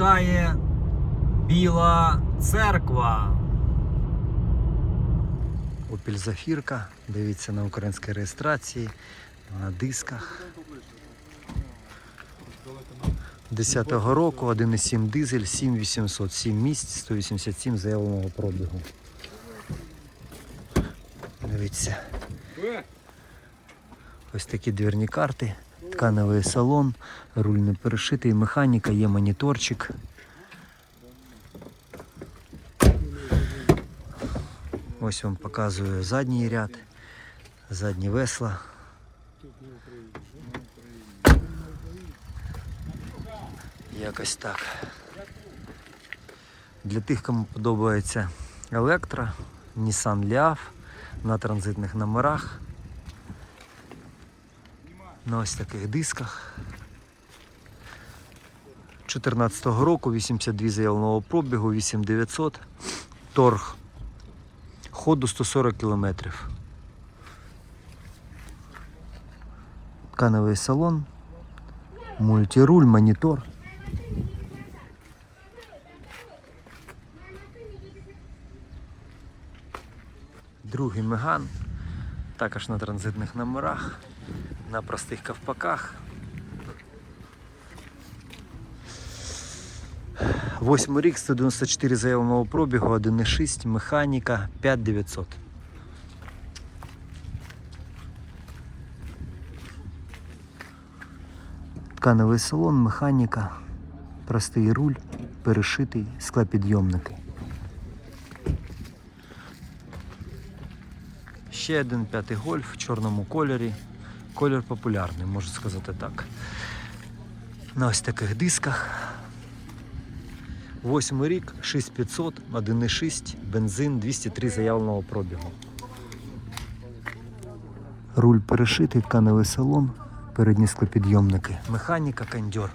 вітає Біла церква. Opel Зафірка. Дивіться на українській реєстрації, на дисках. 10-го року 1,7 дизель, 7800, 7 місць, 187 заявленого пробігу. Дивіться. Ось такі двірні карти, тканевий салон, руль не перешитий, механіка, є моніторчик. Ось вам показую задній ряд, задні весла. Якось так. Для тих, кому подобається електро, Nissan Leaf на транзитних номерах. На ось таких дисках. 2014 року 82 заявленого пробігу, 8900, торг ходу 140 кілометрів. Тканевий салон, мультируль, монітор. Другий меган, також на транзитних номерах, на простих ковпаках. Восьмий рік, 194 заявленого пробігу, 1,6, механіка, 5900. Тканевий салон, механіка, простий руль, перешитий, склопідйомники. Ще один п'ятий гольф в чорному кольорі. Колір популярний, можу сказати так. На ось таких дисках. Восьмий рік, 6500, 1,6, бензин, 203 заявленого пробігу. Руль перешитий, тканевий салон, передні склопідйомники. Механіка, кондьор.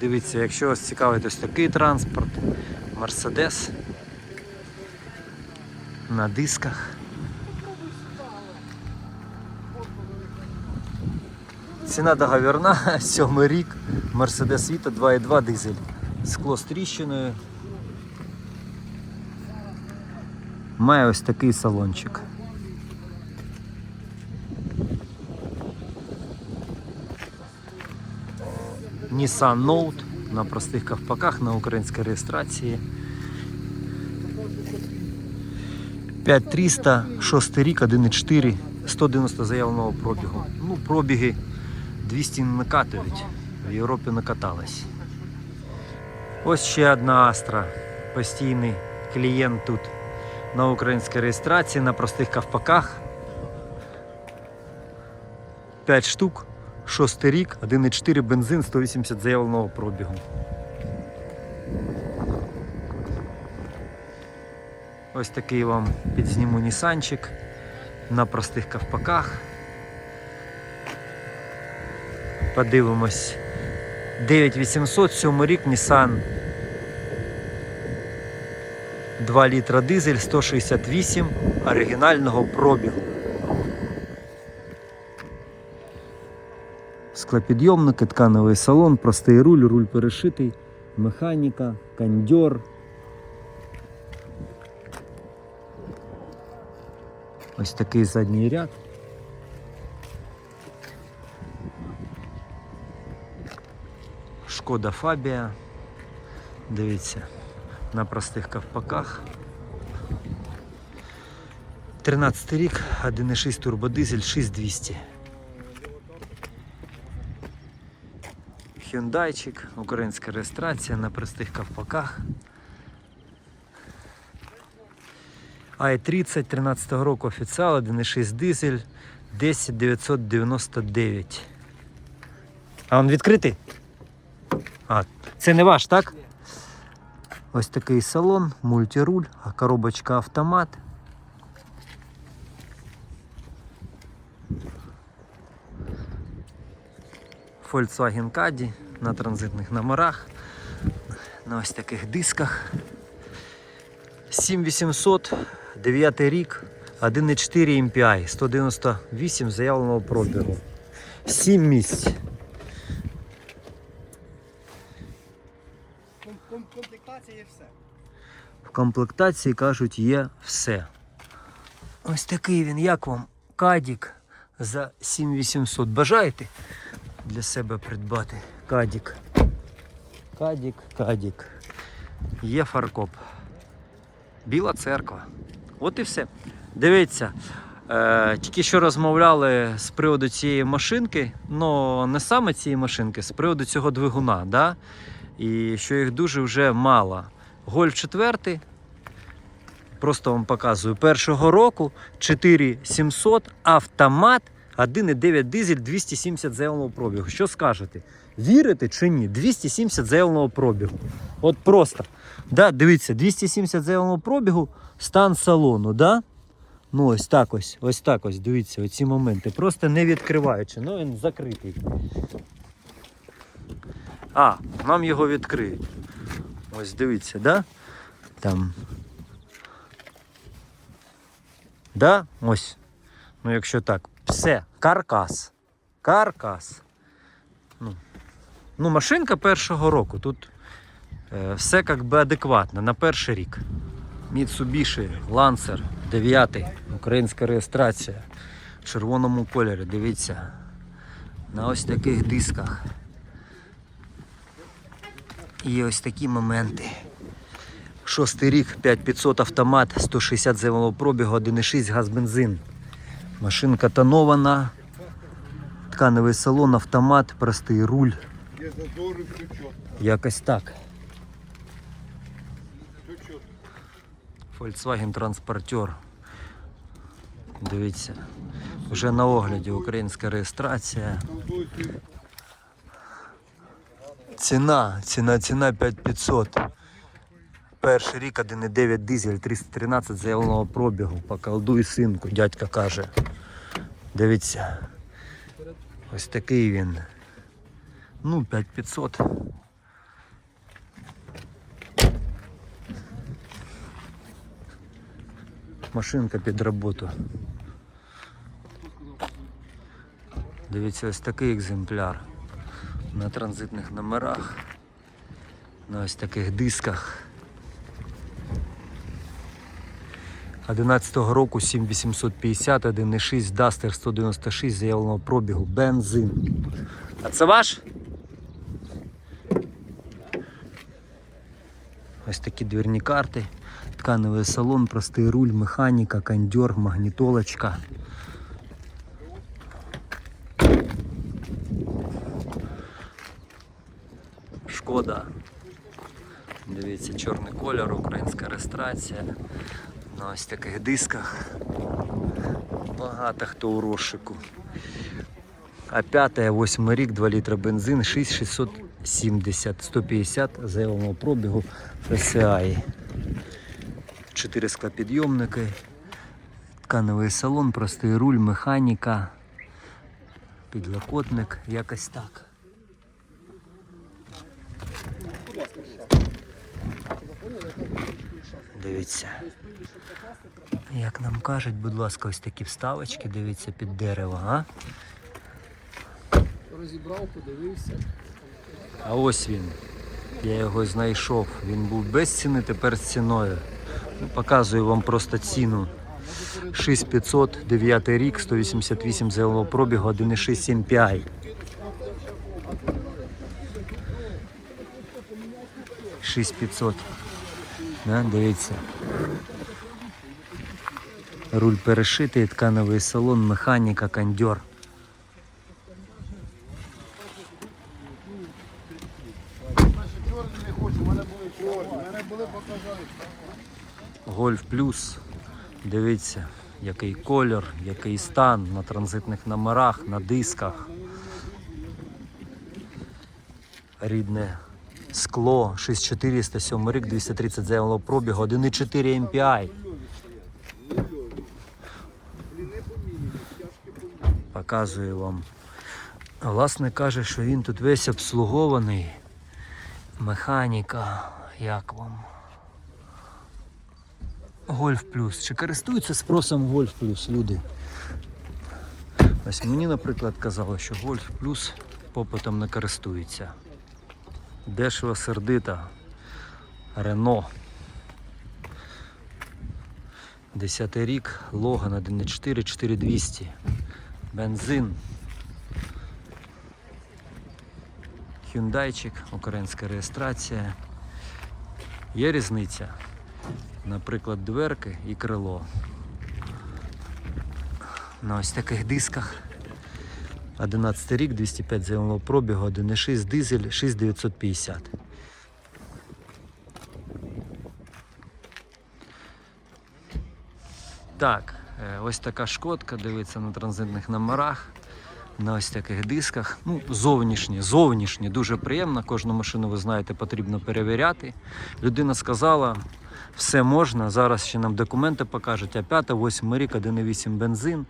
Дивіться, якщо вас цікавить ось такий транспорт, Мерседес на дисках. Ціна договірна, сьомий рік, Мерседес Vito 2.2 дизель. Скло з тріщиною. Має ось такий салончик. Nissan Note на простих ковпаках на українській реєстрації. 5300, 6 рік, 1,4, 190 заявленого пробігу. Ну, пробіги 200 не накатують, в Європі накатались. Ось ще одна Astra, постійний клієнт тут на українській реєстрації, на простих ковпаках. 5 штук, 6 рік, 1,4 бензин, 180 заявленого пробігу. Ось такий вам підзніму нісанчик на простих ковпаках. Подивимось. 9800, 7 рік Nissan. 2 літра дизель, 168 оригінального пробігу. Склопідйомники, тканевий салон, простий руль, руль перешитий, механіка, кондьор. Ось такий задній ряд. Шкода Фабія. Дивіться, на простих ковпаках. 13 рік, 1,6 турбодизель, 6200. Хюндайчик, українська реєстрація на простих ковпаках. I30 13 року офіціал, 1,6 дизель, 10999. А він відкритий? А, це не ваш, так? Ось такий салон, мультируль, коробочка автомат. Volkswagen Caddy на транзитних номерах, на ось таких дисках. 7800, 9 рік, 1,4 MPI, 198 заявленого пробігу. Сім місць. Ком- ком- Комплектація є все. В комплектації кажуть, є все. Ось такий він, як вам? Кадік за 7800. Бажаєте для себе придбати? Кадік. Кадік, кадік. Є фаркоп. Біла церква. От і все. Дивіться. Е, тільки що розмовляли з приводу цієї машинки, ну не саме цієї машинки, з приводу цього двигуна, да? і що їх дуже вже мало. Гольф 4, просто вам показую, першого року 4700, автомат, 1,9 дизель, 270 заявленого пробігу. Що скажете? Вірите чи ні? 270 заявленого пробігу. От просто. Да, дивіться, 270 заявленого пробігу, стан салону, да? Ну, ось так ось, ось так ось, дивіться, оці моменти. Просто не відкриваючи, ну він закритий. А, нам його відкриють. Ось дивіться, да? Там. Да? Ось. Ну, якщо так, все, каркас. Каркас. Ну, ну машинка першого року. Тут е, все як би адекватно на перший рік. Mitsubishi Lancer 9, українська реєстрація в червоному кольорі. Дивіться. На ось таких дисках. І ось такі моменти. Шостий рік, 5500 автомат, 160 заявленого пробігу, 1,6 газ бензин. Машинка тонована. Тканевий салон, автомат, простий руль. Якось так. Volkswagen Transporter. Дивіться. Вже на огляді українська реєстрація. Ціна, ціна, ціна 5500. Перший рік 1,9 дизель, 313 заявленого пробігу. Поколдуй синку, дядька каже. Дивіться. Ось такий він. Ну, 5500. Машинка під роботу. Дивіться, ось такий екземпляр на транзитних номерах, на ось таких дисках. 11-го року 7850, 1,6 Duster 196 заявленого пробігу, бензин. А це ваш? Ось такі двірні карти, тканевий салон, простий руль, механіка, кондьор, магнітолочка. Шкода. Дивіться, чорний кольор, українська реєстрація. На ось таких дисках. Багато хто у розшику. А 5 8 рік, 2 літра бензин, 6670, 150 заявленого пробігу FSI. 4 склопідйомники, тканевий салон, простий руль, механіка, підлокотник, якось так. Дивіться. Як нам кажуть, будь ласка, ось такі вставочки, дивіться під дерево, а? Розібрав, подивився. А ось він. Я його знайшов. Він був без ціни, тепер з ціною. Ну, Показую вам просто ціну. 6500, 9 рік, 188 заявленого пробігу, 1,6 MPI. Шість 500. Да, дивіться. Руль перешитий, тканевий салон, механіка, кондьор. Гольф плюс. Дивіться, який колір, який стан на транзитних номерах, на дисках. Рідне скло 6400, 7 рік, 230 заявленого пробігу, 1,4 MPI. Показую вам. Власне каже, що він тут весь обслугований. Механіка, як вам? Гольф плюс. Чи користуються спросом Гольф плюс люди? Ось мені, наприклад, казали, що Гольф плюс попитом не користується. Дешево сердита. Рено. 10 рік, Логан 1.4, 4200. Бензин. Хюндайчик, українська реєстрація. Є різниця. Наприклад, дверки і крило. На ось таких дисках. 11 рік, 205 заявленого пробігу, 1.6 дизель, 6950. Так, ось така шкодка, дивиться на транзитних номерах, на ось таких дисках. Ну, зовнішні, зовнішні, дуже приємно. Кожну машину, ви знаєте, потрібно перевіряти. Людина сказала, все можна. Зараз ще нам документи покажуть. А 5, 8 рік, 1,8 бензин,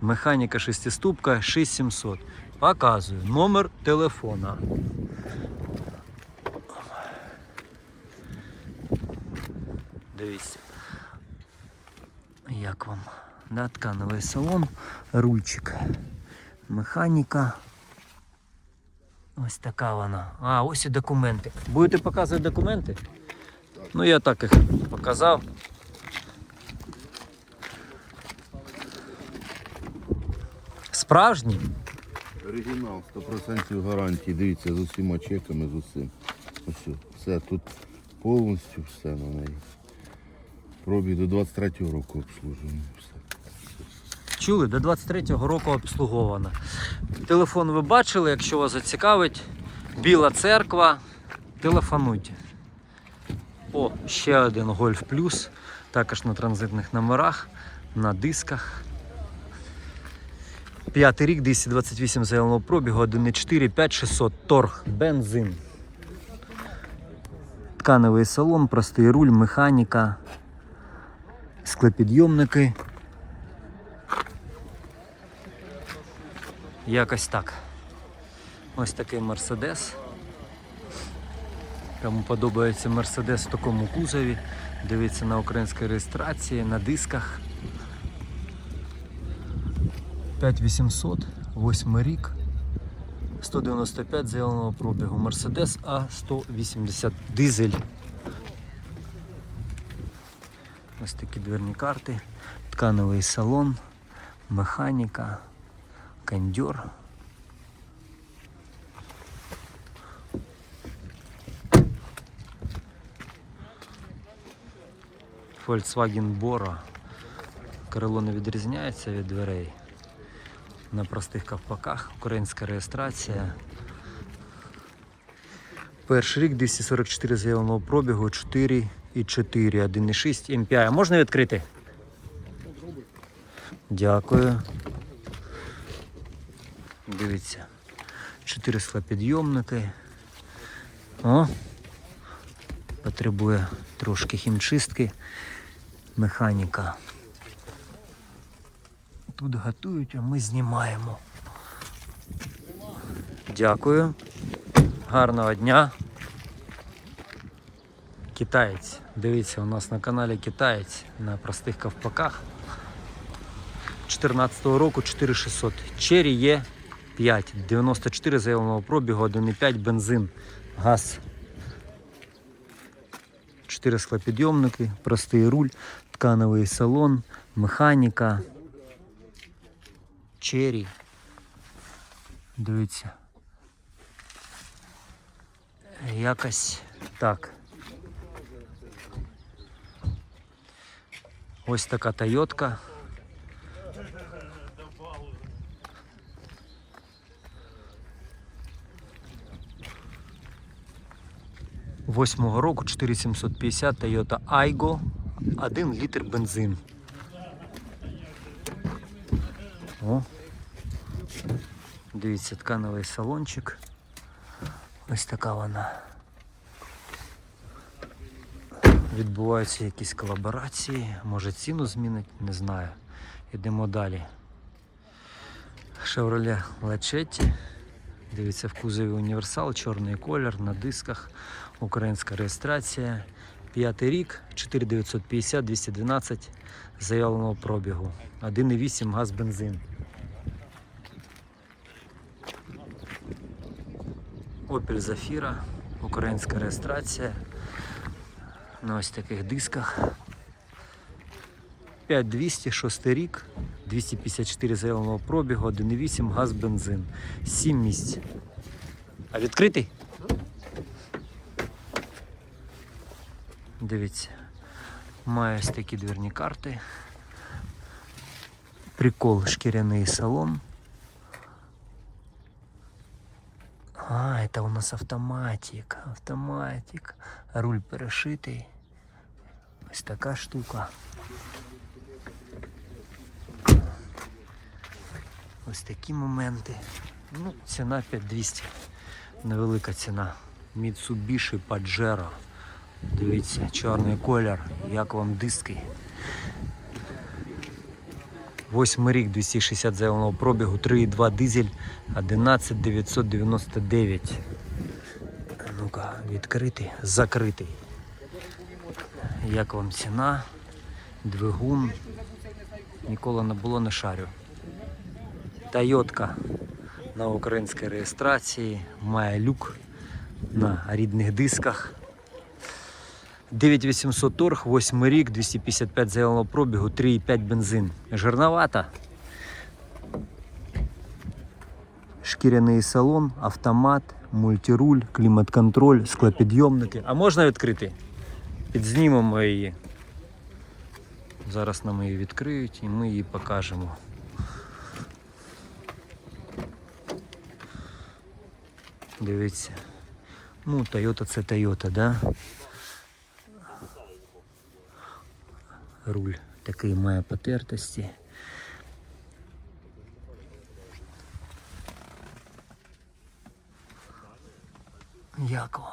механіка шестиступка, 6700. Показую номер телефона. Дивіться. Як вам? Да, ткановий салон, рульчик, механіка. Ось така вона. А, ось і документи. Будете показувати документи? Ну я так їх показав. Справжні? Оригінал 100% гарантії. Дивіться, з усіма чеками, з усім. Ось все тут повністю все на неї. Пробіг до 23-го року обслужуємо. Все. Чули, до 23-го року обслугована. Телефон ви бачили, якщо вас зацікавить, Біла церква, телефонуйте. О, ще один Гольф Плюс, також на транзитних номерах, на дисках. П'ятий рік, 228 заявленого пробігу, 1,4, 5600, торг, бензин. Тканевий салон, простий руль, механіка, склепідйомники. Якось так. Ось такий Мерседес. Кому подобається Мерседес в такому кузові. Дивіться на українській реєстрації, на дисках. 5800, 8 рік. 195 заявленого пробігу. Мерседес А180 дизель. Ось такі дверні карти, ткановий салон, механіка кондер. Volkswagen Bora. Крило не відрізняється від дверей. На простих ковпаках, українська реєстрація. Перший рік 244 заявленого пробігу, 4 і 4, 1,6 MPI. Можна відкрити? Дякую. Дивіться. Чотири склопідйомники. О! Потребує трошки хімчистки. Механіка. Тут готують, а ми знімаємо. Дякую. Гарного дня. Китаєць. Дивіться, у нас на каналі Китаєць на простих ковпаках. 2014 року 4600. Черрі є 5, 94 заявленого пробігу, 1,5 бензин, газ. 4 склопідйомники, простий руль, ткановий салон, механіка. Черрі. Дивіться. Якось так. Ось така Тойотка. Восьмого року 4750 Toyota Aygo 1 літр бензин. О. Дивіться, ткановий салончик. Ось така вона. Відбуваються якісь колаборації, може ціну змінить, не знаю. Йдемо далі. Chevrolet Lachetti. Дивіться, в кузові універсал, чорний колір, на дисках, Українська реєстрація. П'ятий рік, 4950, 212 заявленого пробігу. 1,8 газ бензин. Opel Zafira, українська реєстрація. На ось таких дисках. 5200, 6 рік, 254 заявленого пробігу, 1,8 газ бензин. 7 місць. А відкритий? Дивіться. Має ось такі дверні карти. Прикол шкіряний салон. А, это у нас автоматик. Автоматик. Руль перешитий. Ось така штука. Ось такі моменти. Ну, ціна 5200. Невелика ціна. Mitsubishi Pajero. Дивіться, чорний колір, як вам диски. Восьмий рік 260 заявленого пробігу, 3,2 дизель, 11999. Ну-ка, відкритий, закритий. Як вам ціна? Двигун. Ніколи не було, не шарю. Тойотка на українській реєстрації, має люк на рідних дисках. 9800 торг, 8 рік, 255 заявленого пробігу, 3,5 бензин. Жирновата. Шкіряний салон, автомат, мультируль, клімат-контроль, склопідйомники. А можна відкрити? Підзнімемо її. Зараз нам її відкриють і ми її покажемо. Дивіться. Ну, Toyota це Toyota, да? Руль такий має потертості. Як вам?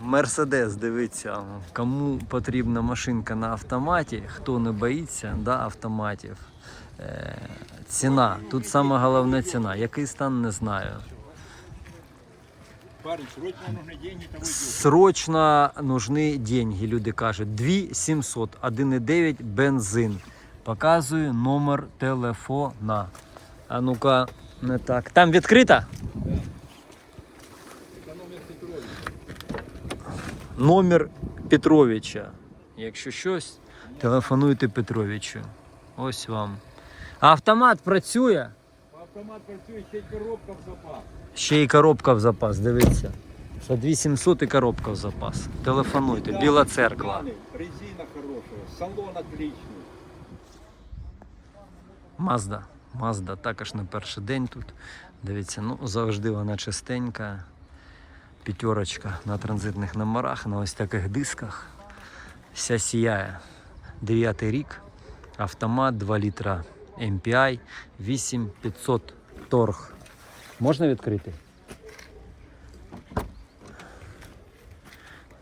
Мерседес, дивіться, кому потрібна машинка на автоматі, хто не боїться да, автоматів. Е, ціна. Тут саме головне ціна. Який стан не знаю. Срочно нужны деньги, того Срочно нужны деньги, люди кажуть. 2700, 1,9 бензин. Показую номер телефона. А ну-ка, не так. Там відкрита? Номер Петровича. Якщо щось, телефонуйте Петровичу. Ось вам. Автомат працює. Автомат працює, ще й коробка в запас. Ще й коробка в запас, дивіться. За 2700 і коробка в запас. Телефонуйте, Біла церква. Резина хорошая, салон отличный. Мазда. Мазда також не перший день тут. Дивіться, ну завжди вона чистенька. П'ятерочка на транзитних номерах, на ось таких дисках. Вся сіяє. Дев'ятий рік. Автомат 2 літра MPI 8500 торг. Можна відкрити?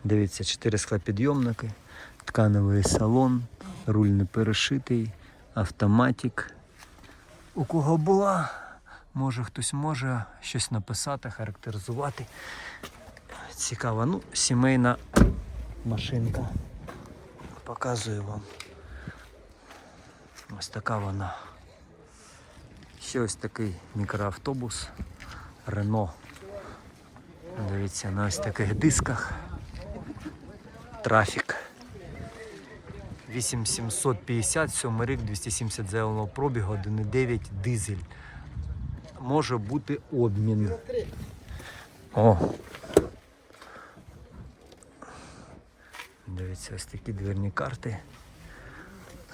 Дивіться, 4 склопідйомники, тканевий салон, руль не перешитий, автоматик. У кого була, може хтось може щось написати, характеризувати. Цікаво, ну, сімейна машинка. Показую вам. Ось така вона. Ще ось такий мікроавтобус Рено. Дивіться, на ось таких дисках. Трафік. 8750, 7 рік, 270 заявленого пробігу, 1,9 дизель. Може бути обмін. О. Дивіться, ось такі дверні карти.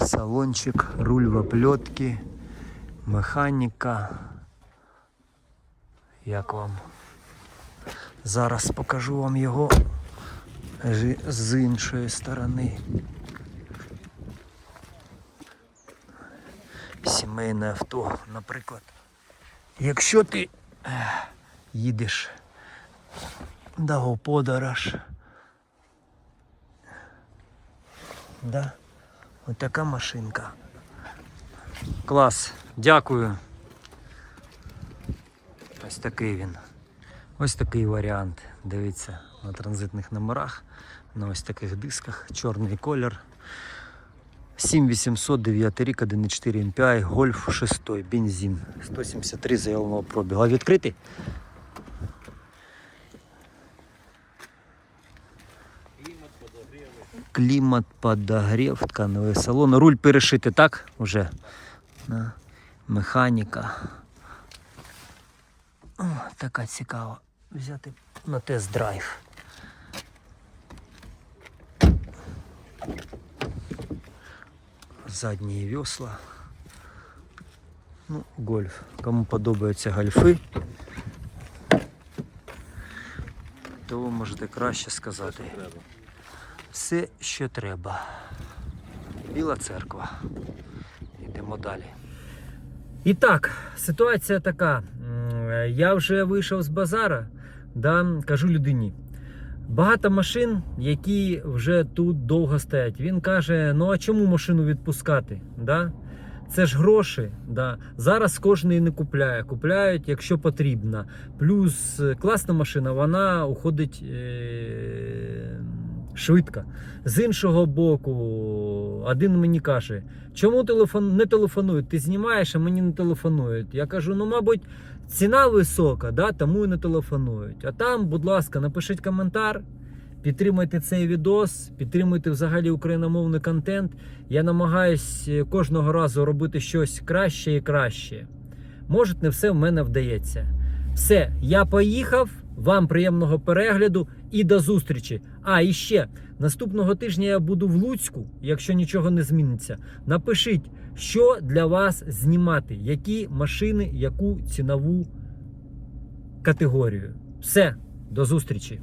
Салончик, руль в опльотки, механіка. Як вам? Зараз покажу вам його з іншої сторони. Сімейне авто, наприклад. Якщо ти їдеш у подорож. Да. Ось така машинка. Клас. Дякую. Ось такий він. Ось такий варіант. Дивіться, на транзитних номерах, на ось таких дисках, чорний колір. 7800, 9 рік, 1.4 MPI, Гольф 6, бензин. 173 заявленого пробігу. А відкритий? Клімат, подогрів, тканевий салон. Руль перешити, так? Уже. Механіка. О, така цікава. Взяти на тест-драйв. Задні весла. Ну, гольф. Кому подобаються гольфи, то ви можете краще сказати. Все, що треба. Біла церква. Йдемо далі. І так, ситуація така. Я вже вийшов з базара, да, кажу людині. Багато машин, які вже тут довго стоять. Він каже: ну а чому машину відпускати? Да? Це ж гроші. Да. Зараз кожен не купляє. Купляють, якщо потрібно. Плюс е, класна машина, вона уходить е- швидко. З іншого боку, один мені каже, чому телефон не телефонують? Ти знімаєш, а мені не телефонують. Я кажу, ну, мабуть, ціна висока, да, тому і не телефонують. А там, будь ласка, напишіть коментар, підтримайте цей відос, підтримуйте взагалі україномовний контент. Я намагаюсь е, кожного разу робити щось краще і краще. Може, не все в мене вдається. Все, я поїхав. Вам приємного перегляду і до зустрічі. А і ще наступного тижня я буду в Луцьку, якщо нічого не зміниться. Напишіть, що для вас знімати, які машини, яку цінову категорію. Все, до зустрічі!